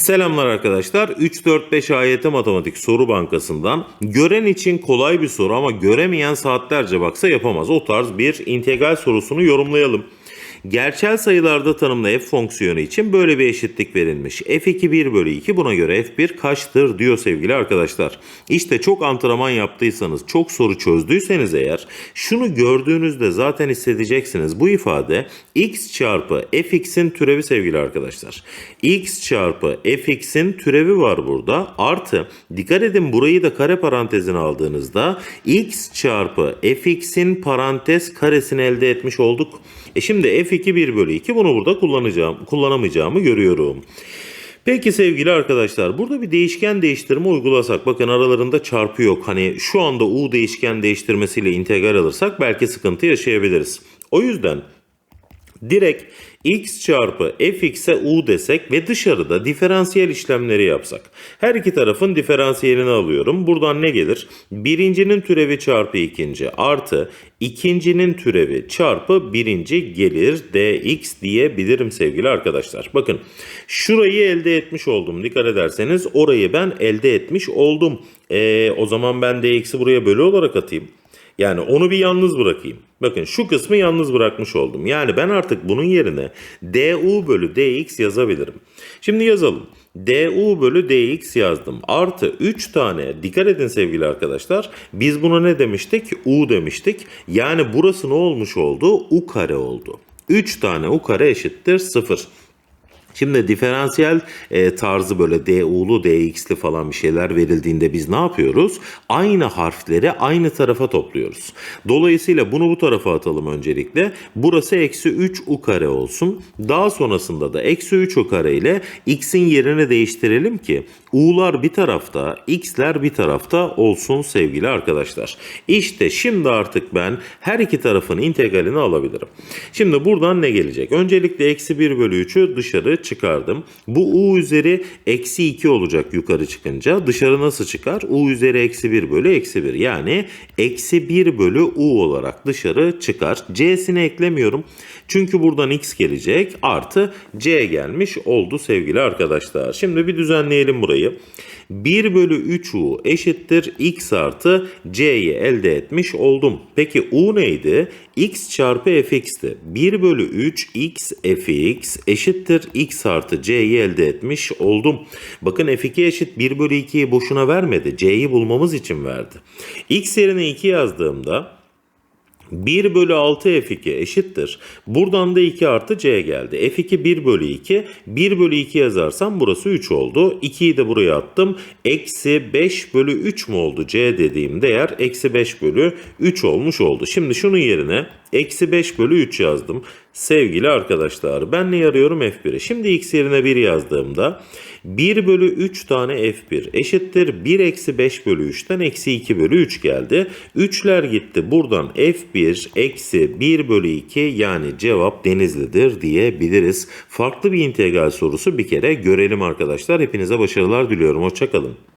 Selamlar arkadaşlar. 3-4-5 AYT Matematik Soru Bankası'ndan gören için kolay bir soru ama göremeyen saatlerce baksa yapamaz. O tarz bir integral sorusunu yorumlayalım. Gerçel sayılarda tanımlı f fonksiyonu için böyle bir eşitlik verilmiş. f2 1 bölü 2 buna göre f1 kaçtır diyor sevgili arkadaşlar. İşte çok antrenman yaptıysanız, çok soru çözdüyseniz eğer şunu gördüğünüzde zaten hissedeceksiniz. Bu ifade x çarpı fx'in türevi sevgili arkadaşlar. x çarpı fx'in türevi var burada. Artı dikkat edin burayı da kare parantezine aldığınızda x çarpı fx'in parantez karesini elde etmiş olduk. E şimdi f2 1 bölü 2 bunu burada kullanacağım, kullanamayacağımı görüyorum. Peki sevgili arkadaşlar burada bir değişken değiştirme uygulasak bakın aralarında çarpı yok. Hani şu anda u değişken değiştirmesiyle integral alırsak belki sıkıntı yaşayabiliriz. O yüzden direkt x çarpı fx'e u desek ve dışarıda diferansiyel işlemleri yapsak. Her iki tarafın diferansiyelini alıyorum. Buradan ne gelir? Birincinin türevi çarpı ikinci artı ikincinin türevi çarpı birinci gelir dx diyebilirim sevgili arkadaşlar. Bakın şurayı elde etmiş oldum. Dikkat ederseniz orayı ben elde etmiş oldum. Ee, o zaman ben dx'i buraya bölü olarak atayım. Yani onu bir yalnız bırakayım. Bakın şu kısmı yalnız bırakmış oldum. Yani ben artık bunun yerine du bölü dx yazabilirim. Şimdi yazalım. du bölü dx yazdım. Artı 3 tane dikkat edin sevgili arkadaşlar. Biz buna ne demiştik? u demiştik. Yani burası ne olmuş oldu? u kare oldu. 3 tane u kare eşittir 0. Şimdi diferansiyel e, tarzı böyle du'lu, dx'li falan bir şeyler verildiğinde biz ne yapıyoruz? Aynı harfleri aynı tarafa topluyoruz. Dolayısıyla bunu bu tarafa atalım öncelikle. Burası eksi 3 u kare olsun. Daha sonrasında da eksi 3 u kare ile x'in yerini değiştirelim ki u'lar bir tarafta, x'ler bir tarafta olsun sevgili arkadaşlar. İşte şimdi artık ben her iki tarafın integralini alabilirim. Şimdi buradan ne gelecek? Öncelikle eksi 1 bölü 3'ü dışarı çıkardım. Bu u üzeri eksi 2 olacak yukarı çıkınca. Dışarı nasıl çıkar? u üzeri eksi 1 bölü eksi 1. Yani eksi 1 bölü u olarak dışarı çıkar. c'sini eklemiyorum. Çünkü buradan x gelecek. Artı c gelmiş oldu sevgili arkadaşlar. Şimdi bir düzenleyelim burayı. 1 bölü 3u eşittir x artı c'yi elde etmiş oldum. Peki u neydi? x çarpı fx'ti. 1 bölü 3 x fx eşittir x artı c'yi elde etmiş oldum. Bakın f2 eşit 1 bölü 2'yi boşuna vermedi. c'yi bulmamız için verdi. x yerine 2 yazdığımda 1 bölü 6 F2 eşittir. Buradan da 2 artı C geldi. F2 1 bölü 2. 1 bölü 2 yazarsam burası 3 oldu. 2'yi de buraya attım. Eksi 5 bölü 3 mü oldu C dediğim değer? Eksi 5 bölü 3 olmuş oldu. Şimdi şunun yerine eksi 5 bölü 3 yazdım. Sevgili arkadaşlar ben ne yarıyorum F1'e? Şimdi x yerine 1 yazdığımda 1 bölü 3 tane F1 eşittir. 1 eksi 5 bölü 3'ten eksi 2 bölü 3 geldi. 3'ler gitti. Buradan F1 eksi 1 bölü 2 yani cevap Denizli'dir diyebiliriz. Farklı bir integral sorusu bir kere görelim arkadaşlar. Hepinize başarılar diliyorum. Hoşçakalın.